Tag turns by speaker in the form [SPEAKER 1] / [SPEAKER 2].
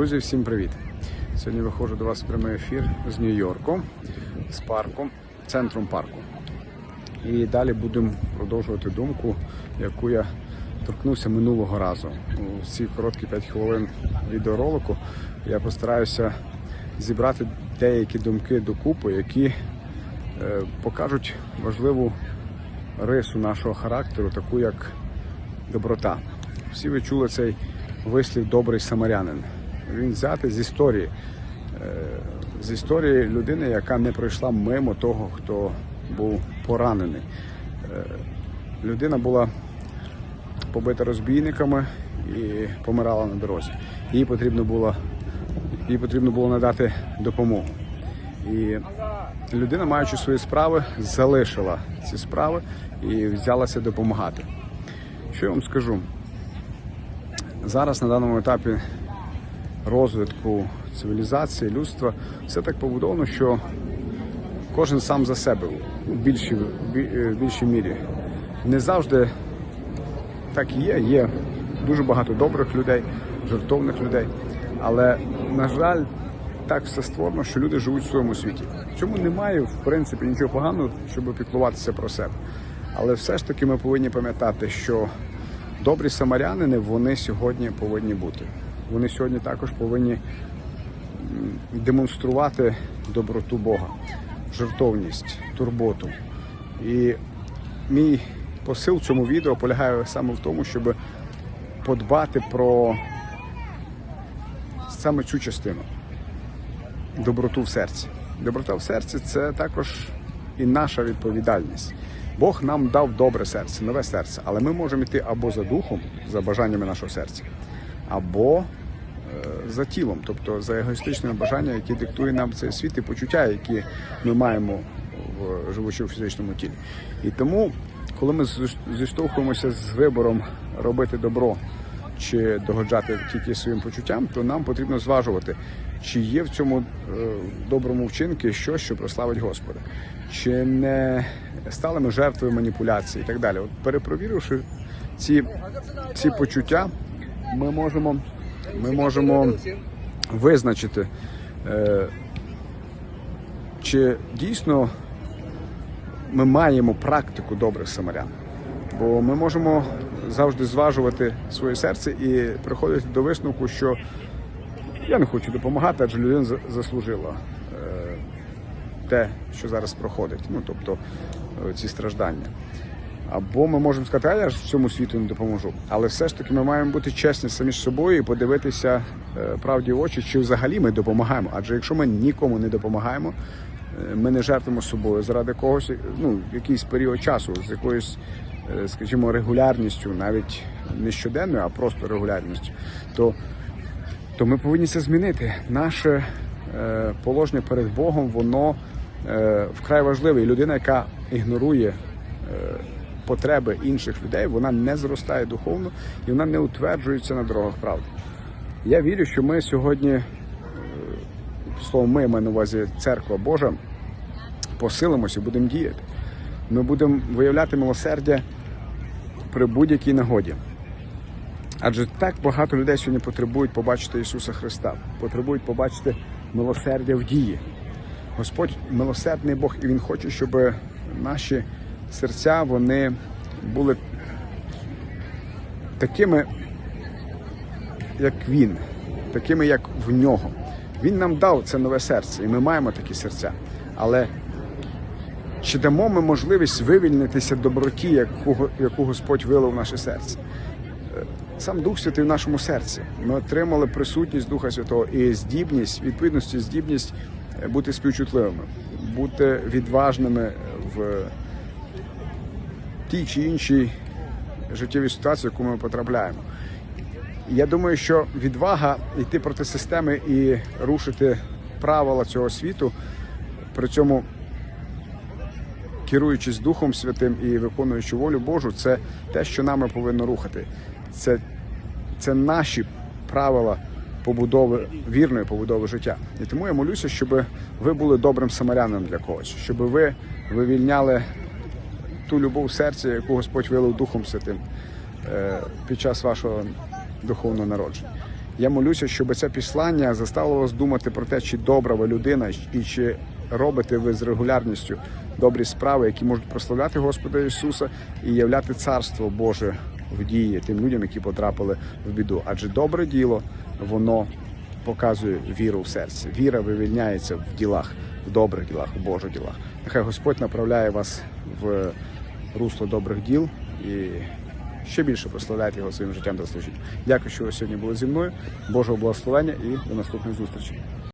[SPEAKER 1] Друзі, всім привіт! Сьогодні виходжу до вас в прямий ефір з Нью-Йорку, з парку, центром парку. І далі будемо продовжувати думку, яку я торкнувся минулого разу. У ці короткі 5 хвилин відеоролику я постараюся зібрати деякі думки докупи, які е, покажуть важливу рису нашого характеру, таку як доброта. Всі ви чули цей вислів добрий самарянин. Він взятий з історії, е, з історії людини, яка не пройшла мимо того, хто був поранений. Е, Людина була побита розбійниками і помирала на дорозі. Їй потрібно було, їй потрібно було надати допомогу. І людина, маючи свої справи, залишила ці справи і взялася допомагати. Що я вам скажу? Зараз на даному етапі розвитку цивілізації, людства, все так побудовано, що кожен сам за себе у більшій, в більшій мірі. Не завжди так і є. Є дуже багато добрих людей, жертовних людей. Але, на жаль, так все створено, що люди живуть в своєму світі. Цьому немає, в принципі, нічого поганого, щоб піклуватися про себе. Але все ж таки ми повинні пам'ятати, що добрі самарянини вони сьогодні повинні бути. Вони сьогодні також повинні демонструвати доброту Бога, жертовність, турботу. І мій посил цьому відео полягає саме в тому, щоб подбати про саме цю частину доброту в серці. Доброта в серці це також і наша відповідальність. Бог нам дав добре серце, нове серце, але ми можемо йти або за духом, за бажаннями нашого серця, або за тілом, тобто за егоїстичними бажаннями, які диктує нам цей світ і почуття, які ми маємо в живучи в фізичному тілі. І тому, коли ми зіштовхуємося з вибором робити добро чи догоджати тільки своїм почуттям, то нам потрібно зважувати, чи є в цьому е, доброму вчинку щось, що прославить Господа, чи не стали ми жертвою маніпуляції і так далі. От перепровіривши ці, ці почуття, ми можемо, ми можемо визначити, е, чи дійсно ми маємо практику добрих самарян. Бо ми можемо завжди зважувати своє серце і приходити до висновку, що я не хочу допомагати, адже людина заслужила е, те, що зараз проходить. Ну тобто е, ці страждання. Або ми можемо сказати, а я ж цьому світу не допоможу. Але все ж таки ми маємо бути чесні самі з собою і подивитися е, правді в очі, чи взагалі ми допомагаємо. Адже якщо ми нікому не допомагаємо, е, ми не жертвуємо собою заради когось, ну, якийсь період часу, з якоюсь, е, скажімо, регулярністю, навіть не щоденною, а просто регулярністю, то то ми повинні це змінити. Наше е, положення перед Богом, воно е, вкрай важливе. І людина, яка ігнорує е, потреби інших людей, вона не зростає духовно і вона не утверджується на дорогах правди. Я вірю, що ми сьогодні, е, словом, ми маю на увазі церква Божа, посилимося будемо діяти. Ми будемо виявляти милосердя при будь-якій нагоді. Адже так багато людей сьогодні потребують побачити Ісуса Христа, потребують побачити милосердя в дії. Господь милосердний Бог, і Він хоче, щоб наші серця вони були такими, як Він, такими, як в нього. Він нам дав це нове серце, і ми маємо такі серця. Але чи дамо ми можливість вивільнитися доброті, яку, яку Господь вилив в наше серце? сам Дух Святий в нашому серці. Ми отримали присутність Духа Святого і здібність, відповідності, здібність е, бути співчутливими, бути відважними в тій чи іншій життєвій ситуації, в яку ми потрапляємо. Я думаю, що відвага йти проти системи і рушити правила цього світу, при цьому керуючись Духом Святим і виконуючи волю Божу, це те, що нами повинно рухати. Це, це наші правила побудови, вірної побудови життя. І тому я молюся, щоб ви були добрим самарянином для когось, щоб ви вивільняли ту любов в серці, яку Господь вилив Духом Святим е, під час вашого духовного народження. Я молюся, щоб це післання заставило вас думати про те, чи добра ви людина, і чи робите ви з регулярністю добрі справи, які можуть прославляти Господа Ісуса і являти Царство Боже в дії тим людям, які потрапили в біду. Адже добре діло воно показує віру в серці. Віра вивільняється в ділах, в добрих ділах, в Божих ділах. Нехай Господь направляє вас в русло добрих діл і ще більше прославляйте його своїм життям та служінням. Дякую, що ви сьогодні були зі мною. Божого благословення і до наступних зустрічей.